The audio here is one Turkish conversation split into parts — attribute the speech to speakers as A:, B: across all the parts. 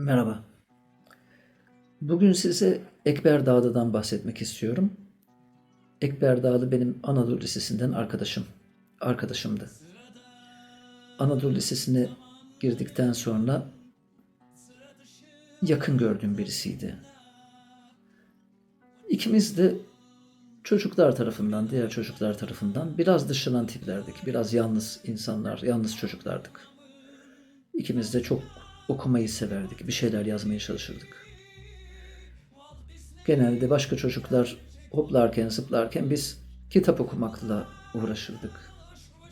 A: Merhaba. Bugün size Ekber Dağlı'dan bahsetmek istiyorum. Ekber Dağlı benim Anadolu Lisesi'nden arkadaşım. Arkadaşımdı. Anadolu Lisesi'ne girdikten sonra yakın gördüğüm birisiydi. İkimiz de çocuklar tarafından, diğer çocuklar tarafından biraz dışlanan tiplerdik. Biraz yalnız insanlar, yalnız çocuklardık. İkimiz de çok okumayı severdik. Bir şeyler yazmaya çalışırdık. Genelde başka çocuklar hoplarken, zıplarken biz kitap okumakla uğraşırdık.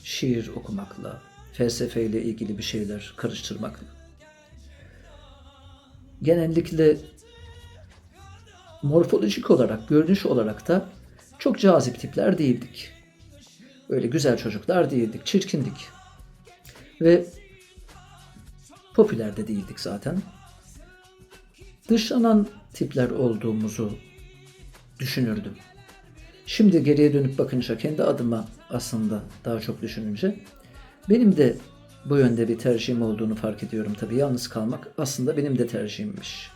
A: Şiir okumakla, felsefeyle ilgili bir şeyler karıştırmakla. Genellikle morfolojik olarak, görünüş olarak da çok cazip tipler değildik. Öyle güzel çocuklar değildik, çirkindik. Ve popüler de değildik zaten. Dışlanan tipler olduğumuzu düşünürdüm. Şimdi geriye dönüp bakınca kendi adıma aslında daha çok düşününce benim de bu yönde bir tercihim olduğunu fark ediyorum tabii. Yalnız kalmak aslında benim de tercihimmiş.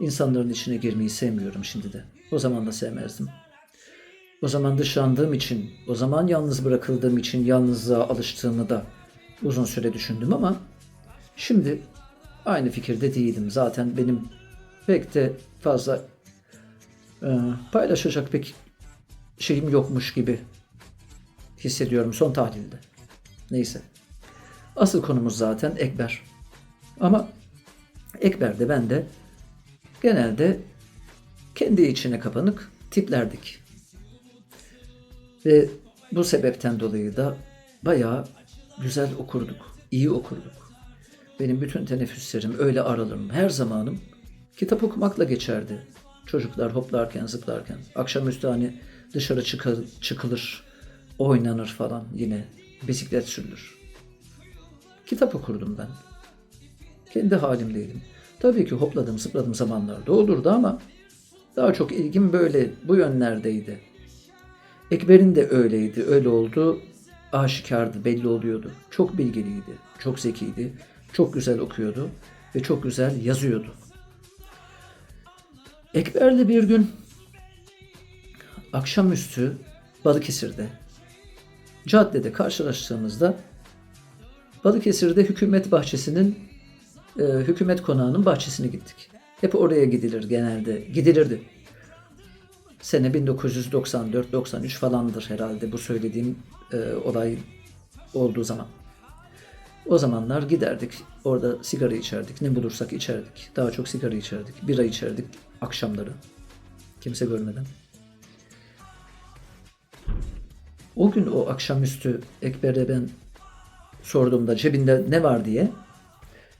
A: İnsanların içine girmeyi sevmiyorum şimdi de. O zaman da sevmezdim. O zaman dışlandığım için, o zaman yalnız bırakıldığım için yalnızlığa alıştığımı da uzun süre düşündüm ama Şimdi aynı fikirde değilim. Zaten benim pek de fazla e, paylaşacak pek şeyim yokmuş gibi hissediyorum son tahlilde. Neyse. Asıl konumuz zaten Ekber. Ama Ekber'de ben de genelde kendi içine kapanık tiplerdik. Ve bu sebepten dolayı da bayağı güzel okurduk, iyi okurduk. Benim bütün teneffüslerim, öyle aralarım, her zamanım kitap okumakla geçerdi. Çocuklar hoplarken, zıplarken. Akşamüstü hani dışarı çıkar, çıkılır, oynanır falan yine. Bisiklet sürülür. Kitap okurdum ben. Kendi halimdeydim. Tabii ki hopladım, zıpladım zamanlarda olurdu ama daha çok ilgim böyle bu yönlerdeydi. Ekber'in de öyleydi, öyle oldu. Aşikardı, belli oluyordu. Çok bilgiliydi, çok zekiydi. Çok güzel okuyordu ve çok güzel yazıyordu. Ekber'le bir gün akşamüstü Balıkesir'de caddede karşılaştığımızda Balıkesir'de hükümet bahçesinin e, hükümet konağının bahçesine gittik. Hep oraya gidilir genelde. Gidilirdi. Sene 1994-93 falandır herhalde bu söylediğim e, olay olduğu zaman. O zamanlar giderdik. Orada sigara içerdik. Ne bulursak içerdik. Daha çok sigara içerdik. Bira içerdik akşamları. Kimse görmeden. O gün o akşamüstü Ekber'e ben sorduğumda cebinde ne var diye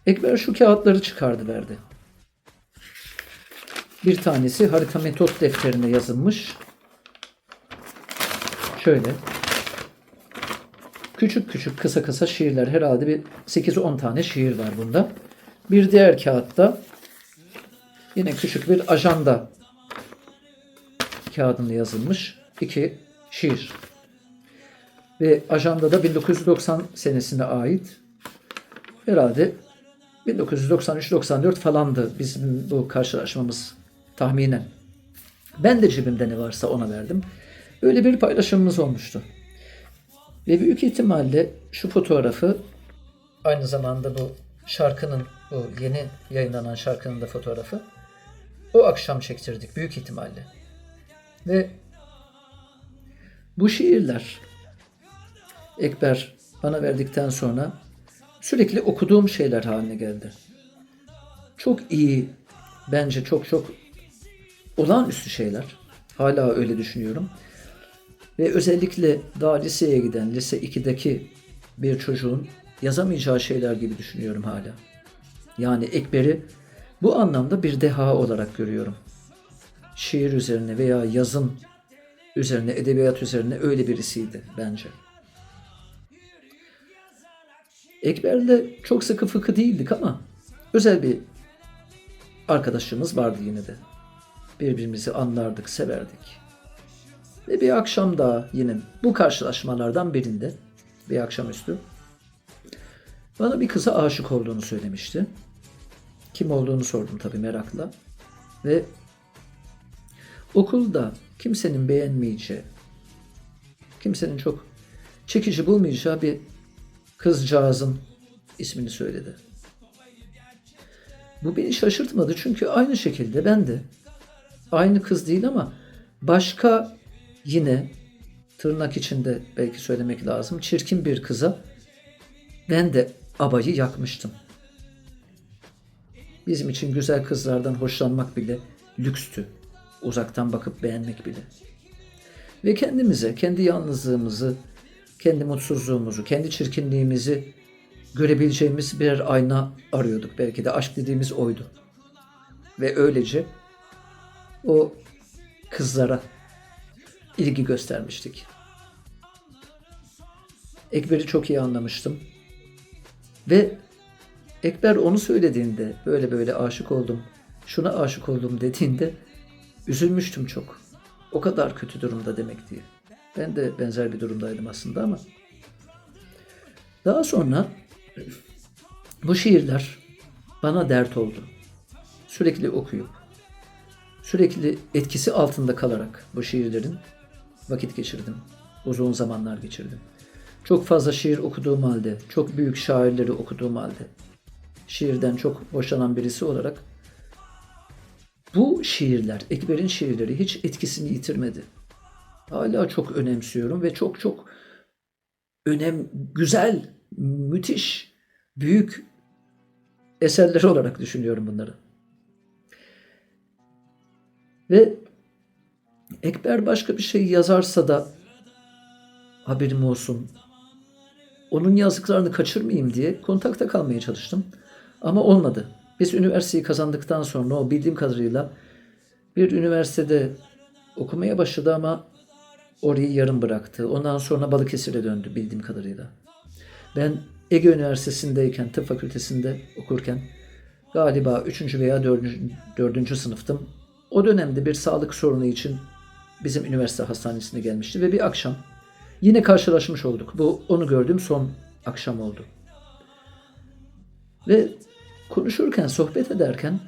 A: Ekber şu kağıtları çıkardı verdi. Bir tanesi harita metot defterine yazılmış. Şöyle Küçük küçük kısa kısa şiirler herhalde bir 8-10 tane şiir var bunda. Bir diğer kağıtta yine küçük bir ajanda kağıdında yazılmış iki şiir. Ve ajandada 1990 senesine ait herhalde 1993-94 falandı bizim bu karşılaşmamız tahminen. Ben de cebimde ne varsa ona verdim. Öyle bir paylaşımımız olmuştu. Ve büyük ihtimalle şu fotoğrafı aynı zamanda bu şarkının, bu yeni yayınlanan şarkının da fotoğrafı o akşam çektirdik büyük ihtimalle. Ve bu şiirler Ekber bana verdikten sonra sürekli okuduğum şeyler haline geldi. Çok iyi, bence çok çok olağanüstü şeyler. Hala öyle düşünüyorum. Ve özellikle daha liseye giden, lise 2'deki bir çocuğun yazamayacağı şeyler gibi düşünüyorum hala. Yani Ekber'i bu anlamda bir deha olarak görüyorum. Şiir üzerine veya yazım üzerine, edebiyat üzerine öyle birisiydi bence. Ekber'le çok sıkı fıkı değildik ama özel bir arkadaşımız vardı yine de. Birbirimizi anlardık, severdik. Ve bir akşam daha yine bu karşılaşmalardan birinde bir akşamüstü bana bir kıza aşık olduğunu söylemişti. Kim olduğunu sordum tabii merakla. Ve okulda kimsenin beğenmeyeceği, kimsenin çok çekici bulmayacağı bir kızcağızın ismini söyledi. Bu beni şaşırtmadı çünkü aynı şekilde ben de aynı kız değil ama başka yine tırnak içinde belki söylemek lazım çirkin bir kıza ben de abayı yakmıştım. Bizim için güzel kızlardan hoşlanmak bile lükstü. Uzaktan bakıp beğenmek bile. Ve kendimize, kendi yalnızlığımızı, kendi mutsuzluğumuzu, kendi çirkinliğimizi görebileceğimiz birer ayna arıyorduk. Belki de aşk dediğimiz oydu. Ve öylece o kızlara ilgi göstermiştik. Ekber'i çok iyi anlamıştım. Ve Ekber onu söylediğinde böyle böyle aşık oldum, şuna aşık oldum dediğinde üzülmüştüm çok. O kadar kötü durumda demek diye. Ben de benzer bir durumdaydım aslında ama. Daha sonra bu şiirler bana dert oldu. Sürekli okuyup, sürekli etkisi altında kalarak bu şiirlerin vakit geçirdim. Uzun zamanlar geçirdim. Çok fazla şiir okuduğum halde, çok büyük şairleri okuduğum halde, şiirden çok hoşlanan birisi olarak bu şiirler, Ekber'in şiirleri hiç etkisini yitirmedi. Hala çok önemsiyorum ve çok çok önem güzel, müthiş, büyük eserleri olarak düşünüyorum bunları. Ve Ekber başka bir şey yazarsa da haberim olsun. Onun yazdıklarını kaçırmayayım diye kontakta kalmaya çalıştım. Ama olmadı. Biz üniversiteyi kazandıktan sonra o bildiğim kadarıyla bir üniversitede okumaya başladı ama orayı yarım bıraktı. Ondan sonra Balıkesir'e döndü bildiğim kadarıyla. Ben Ege Üniversitesi'ndeyken, tıp fakültesinde okurken galiba 3. veya 4. 4. sınıftım. O dönemde bir sağlık sorunu için bizim üniversite hastanesine gelmişti ve bir akşam yine karşılaşmış olduk. Bu onu gördüğüm son akşam oldu. Ve konuşurken, sohbet ederken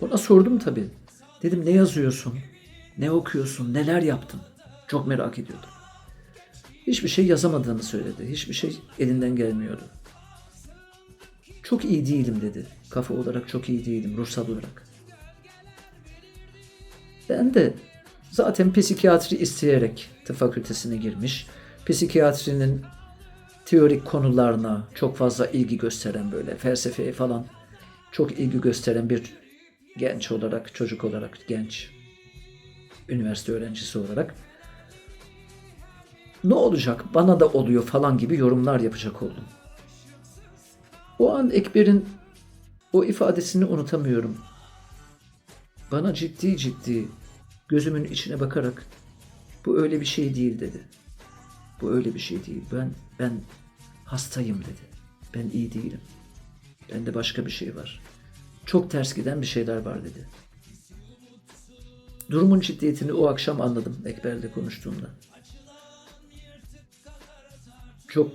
A: ona sordum tabii. Dedim ne yazıyorsun? Ne okuyorsun? Neler yaptın? Çok merak ediyordum. Hiçbir şey yazamadığını söyledi. Hiçbir şey elinden gelmiyordu. Çok iyi değilim dedi. Kafa olarak çok iyi değilim, ruhsal olarak. Ben de zaten psikiyatri isteyerek tıp fakültesine girmiş. Psikiyatrinin teorik konularına çok fazla ilgi gösteren böyle felsefeye falan çok ilgi gösteren bir genç olarak, çocuk olarak, genç üniversite öğrencisi olarak ne olacak bana da oluyor falan gibi yorumlar yapacak oldum. O an Ekber'in o ifadesini unutamıyorum. Bana ciddi ciddi gözümün içine bakarak bu öyle bir şey değil dedi. Bu öyle bir şey değil. Ben ben hastayım dedi. Ben iyi değilim. Bende başka bir şey var. Çok ters giden bir şeyler var dedi. Durumun ciddiyetini o akşam anladım Ekber'le konuştuğumda. Çok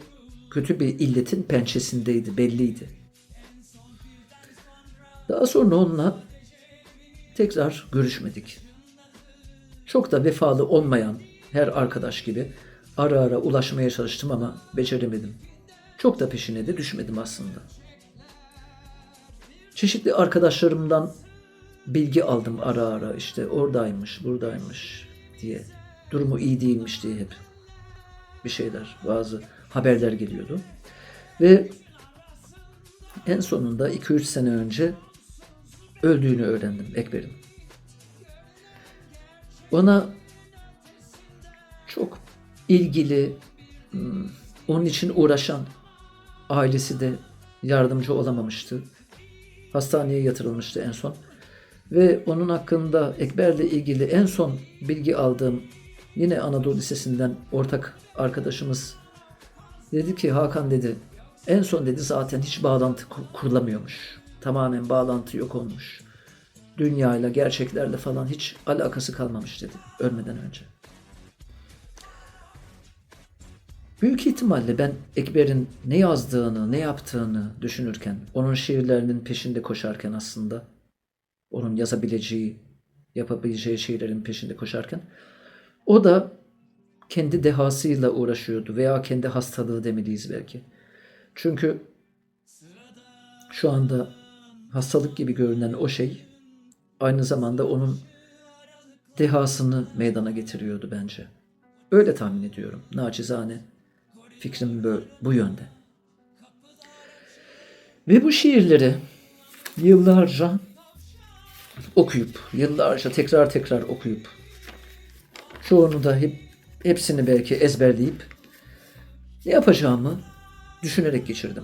A: kötü bir illetin pençesindeydi, belliydi. Daha sonra onunla tekrar görüşmedik. Çok da vefalı olmayan her arkadaş gibi ara ara ulaşmaya çalıştım ama beceremedim. Çok da peşine de düşmedim aslında. Çeşitli arkadaşlarımdan bilgi aldım ara ara işte oradaymış, buradaymış diye. Durumu iyi değilmiş diye hep bir şeyler, bazı haberler geliyordu. Ve en sonunda 2-3 sene önce öldüğünü öğrendim Ekber'in. Ona çok ilgili, hmm, onun için uğraşan ailesi de yardımcı olamamıştı. Hastaneye yatırılmıştı en son. Ve onun hakkında Ekber'le ilgili en son bilgi aldığım yine Anadolu Lisesi'nden ortak arkadaşımız dedi ki Hakan dedi en son dedi zaten hiç bağlantı kurulamıyormuş. Tamamen bağlantı yok olmuş. Dünyayla, gerçeklerle falan hiç alakası kalmamış dedi ölmeden önce. Büyük ihtimalle ben Ekber'in ne yazdığını, ne yaptığını düşünürken, onun şiirlerinin peşinde koşarken aslında, onun yazabileceği, yapabileceği şeylerin peşinde koşarken, o da kendi dehasıyla uğraşıyordu veya kendi hastalığı demeliyiz belki. Çünkü şu anda hastalık gibi görünen o şey aynı zamanda onun dehasını meydana getiriyordu bence. Öyle tahmin ediyorum. Naçizane fikrim bu, bu yönde. Ve bu şiirleri yıllarca okuyup, yıllarca tekrar tekrar okuyup, çoğunu da hep, hepsini belki ezberleyip ne yapacağımı düşünerek geçirdim.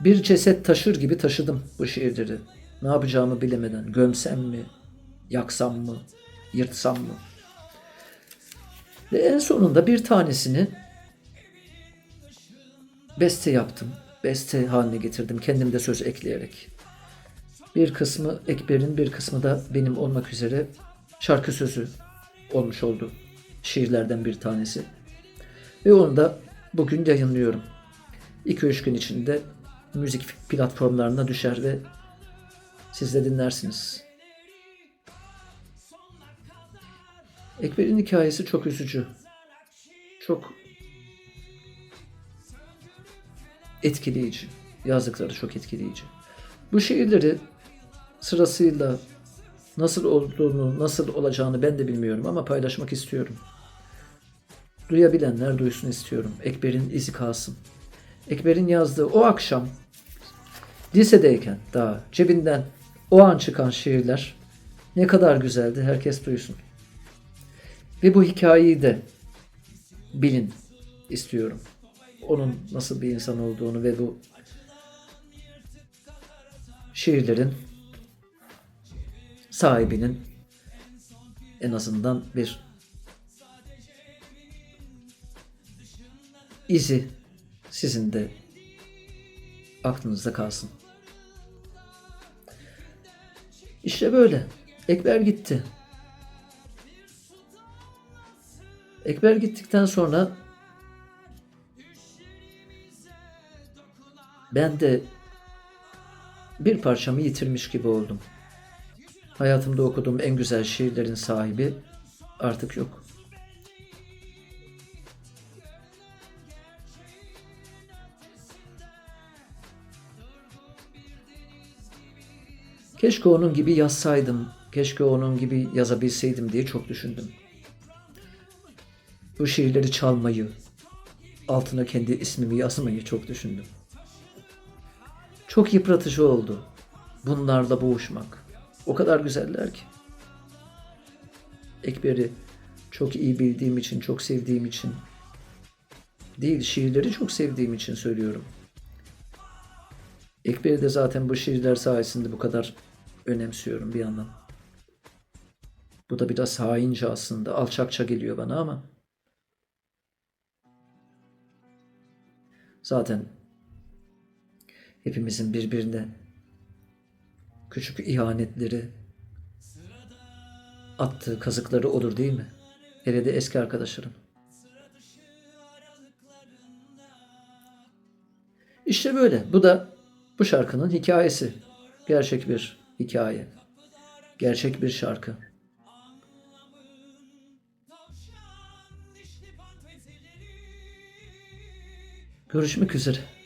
A: Bir ceset taşır gibi taşıdım bu şiirleri. Ne yapacağımı bilemeden gömsem mi, yaksam mı, yırtsam mı? Ve en sonunda bir tanesini beste yaptım. Beste haline getirdim kendim de söz ekleyerek. Bir kısmı Ekber'in bir kısmı da benim olmak üzere şarkı sözü olmuş oldu. Şiirlerden bir tanesi. Ve onu da bugün yayınlıyorum. 2-3 gün içinde müzik platformlarına düşer ve siz de dinlersiniz. Ekber'in hikayesi çok üzücü. Çok etkileyici. Yazdıkları çok etkileyici. Bu şiirleri sırasıyla nasıl olduğunu, nasıl olacağını ben de bilmiyorum ama paylaşmak istiyorum. Duyabilenler duysun istiyorum. Ekber'in izi kalsın. Ekber'in yazdığı o akşam lisedeyken daha cebinden o an çıkan şiirler ne kadar güzeldi herkes duysun. Ve bu hikayeyi de bilin istiyorum. Onun nasıl bir insan olduğunu ve bu şiirlerin sahibinin en azından bir izi sizin de aklınızda kalsın. İşte böyle. Ekber gitti. Ekber gittikten sonra ben de bir parçamı yitirmiş gibi oldum. Hayatımda okuduğum en güzel şiirlerin sahibi artık yok. Keşke onun gibi yazsaydım, keşke onun gibi yazabilseydim diye çok düşündüm. Bu şiirleri çalmayı, altına kendi ismimi yazmayı çok düşündüm. Çok yıpratıcı oldu bunlarla boğuşmak. O kadar güzeller ki. Ekber'i çok iyi bildiğim için, çok sevdiğim için değil, şiirleri çok sevdiğim için söylüyorum. Ekber'i de zaten bu şiirler sayesinde bu kadar önemsiyorum bir yandan. Bu da biraz haince aslında, alçakça geliyor bana ama zaten hepimizin birbirine küçük ihanetleri, attığı kazıkları olur değil mi? Hele de eski arkadaşlarım. İşte böyle. Bu da bu şarkının hikayesi. Gerçek bir hikaye. Gerçek bir şarkı. Görüşmek üzere.